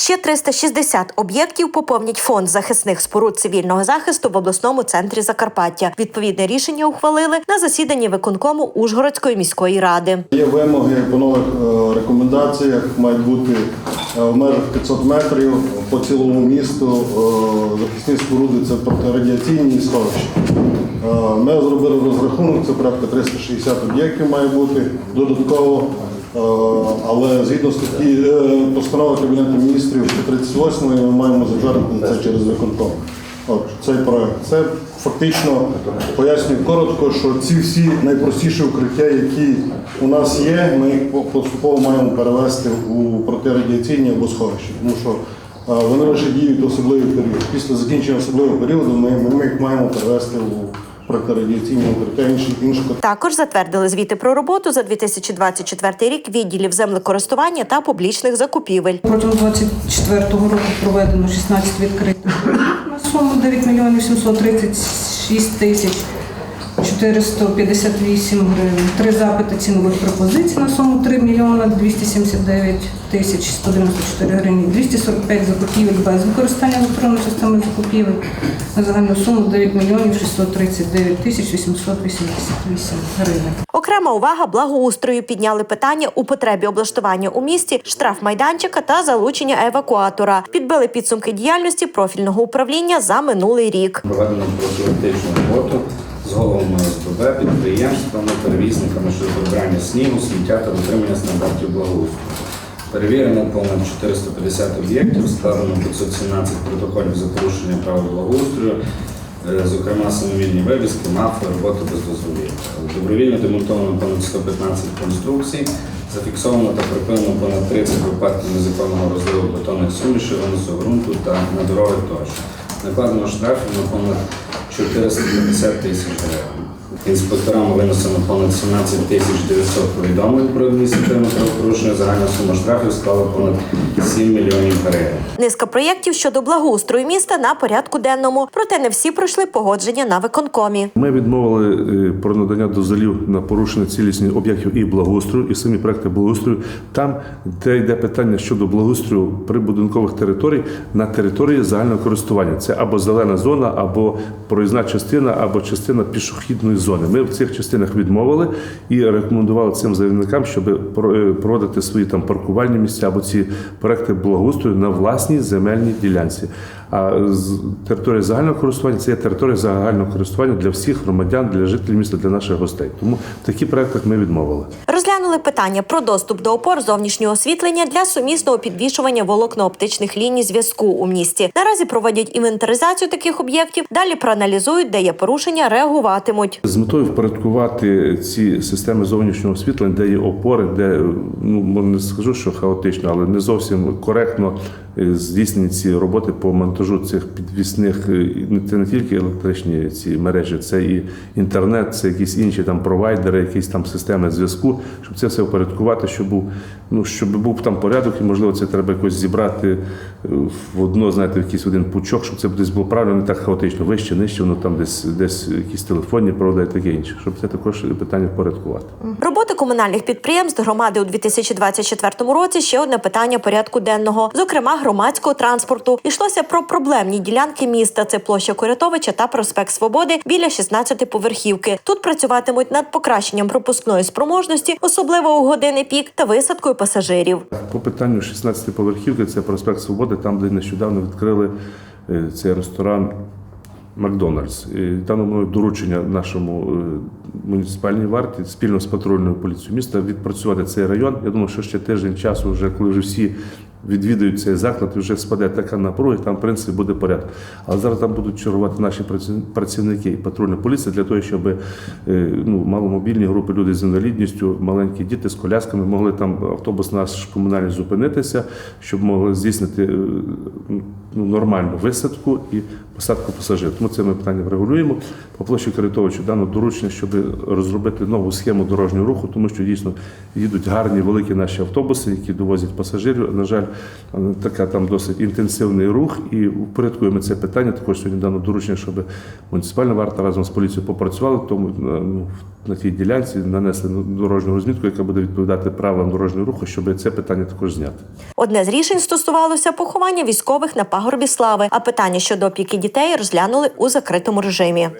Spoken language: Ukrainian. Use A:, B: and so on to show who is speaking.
A: Ще 360 об'єктів поповнять фонд захисних споруд цивільного захисту в обласному центрі Закарпаття. Відповідне рішення ухвалили на засіданні виконкому Ужгородської міської ради.
B: Є вимоги по нових е, рекомендаціях, мають бути е, в межах 500 метрів по цілому місту. е, Захисні споруди це протирадіаційні сховища. Е, Ми зробили розрахунок, це порядка 360 об'єктів має бути додатково. Е, Але згідно статті е, постанови Кабінету міністрів 38 ми маємо затвердити це через виконком. От цей проект. Це фактично пояснюю коротко, що ці всі найпростіші укриття, які у нас є, ми їх поступово маємо перевести у протирадіаційні або сховища. Тому що е, вони лише діють особливий період. Після закінчення особливого періоду ми, ми їх маємо перевести у протирадіаційні укриття інші інших
A: Також затвердили звіти про роботу за 2024 рік відділів землекористування та публічних закупівель.
C: Протягом 24-го року проведено 16 відкритих на суму 9 мільйонів 736 тисяч 458 гривень. Три запити цінових пропозицій на суму 3 мільйона 279 тисяч 194 гривні. 245 закупівель без використання електронної системи закупівель на загальну суму 9 мільйонів 639 тисяч 888 гривень.
A: Окрема увага благоустрою підняли питання у потребі облаштування у місті штрафмайданчика та залучення евакуатора. Підбили підсумки діяльності профільного управління за минулий рік.
D: Проведено профілактичну роботу з головами ОСББ, підприємствами, перевізниками щодо прибирання снігу, сміття та дотримання стандартів благоустрою. Перевірено понад 450 об'єктів, складено 517 протоколів за порушення правил благоустрою, е, зокрема самовільні вивіски, мафи, роботи без дозволів. Добровільно демонтовано понад 115 конструкцій, зафіксовано та припинено понад 30 випадків незаконного розливу бетонних сумішів, виносу ґрунту та на дороги тощо. Накладено штрафів на понад 450 тисяч гривень. Інспекторам винесено понад 17 тисяч 900 повідомлень про адміністративне правопорушення. Загальна сума штрафів склала понад 7 мільйонів гривень.
A: Низка проєктів щодо благоустрою міста на порядку денному, проте не всі пройшли погодження на виконкомі.
E: Ми відмовили е, про надання дозволів на порушення цілісних об'єктів і благоустрою, і самі проекти благоустрою. Там, де йде питання щодо благоустрою прибудинкових територій на території загального користування. Це або зелена зона, або проїзна частина, або частина пішохідної зони. Ми в цих частинах відмовили і рекомендували цим заявникам, щоб е, проводити свої там паркувальні місця або ці проекти благоустрою на власній земельній ділянці. А територія загального користування це є територія загального користування для всіх громадян, для жителів міста, для наших гостей. Тому в таких проектах ми відмовили.
A: Розглянули питання про доступ до опор зовнішнього освітлення для сумісного підвішування волокно-оптичних ліній зв'язку у місті. Наразі проводять інвентаризацію таких об'єктів. Далі проаналізують, де є порушення, реагуватимуть.
E: З метою впорядкувати ці системи зовнішнього освітлення, де є опори, де ну не скажу, що хаотично, але не зовсім коректно здійснені ці роботи по монтажу цих підвісних. е, Це не тільки електричні ці мережі, це і інтернет, це якісь інші там провайдери, якісь там системи зв'язку, щоб це все впорядкувати, щоб був ну щоб був там порядок, і можливо це треба якось зібрати е, в одно, знаєте, в якийсь один пучок, щоб це десь було правильно, не так хаотично, вище, нижче, воно там десь десь якісь телефонні проводи таке інше, щоб це також питання впорядкувати.
A: Роботи комунальних підприємств громади у 2024 році ще одне питання порядку денного, зокрема громадського транспорту. Йшлося про проблемні ділянки міста. Це площа Корятовича та проспект Свободи біля 16-поверхівки. Тут працюватимуть над покращенням пропускної спроможності, особливо у години пік та висадкою пасажирів.
E: По питанню 16 поверхівки, це проспект Свободи, там, де нещодавно відкрили е, цей ресторан Макдональдс. Дано мною доручення нашому е, муніципальній варті спільно з патрульною поліцією міста відпрацювати цей район. Я думаю, що ще тиждень часу, вже коли вже всі відвідують цей заклад, і вже спаде така напруга, там, в принципі, буде порядок. Але зараз там будуть чергувати наші праці- працівники і патрульна поліція для того, щоб е, ну, маломобільні групи, люди з інвалідністю, маленькі діти з колясками могли там автобус наш комунальний зупинитися, щоб могли здійснити е, ну, нормальну висадку і посадку пасажирів. Тому це ми питання врегулюємо. По площі Каритовичу дано доручення, щоб розробити нову схему дорожнього руху, тому що дійсно їдуть гарні великі наші автобуси, які довозять пасажирів. На жаль, така там досить інтенсивний рух, і впорядкуємо це питання. Також сьогодні дано доручення, щоб муніципальна варта разом з поліцією попрацювали, тому ну, на тій ділянці нанесли дорожню розмітку, яка буде відповідати правилам дорожнього руху, щоб це питання також зняти.
A: Одне з рішень стосувалося поховання військових на пагорбі слави, а питання щодо опіки дітей розглянули у закритому режимі.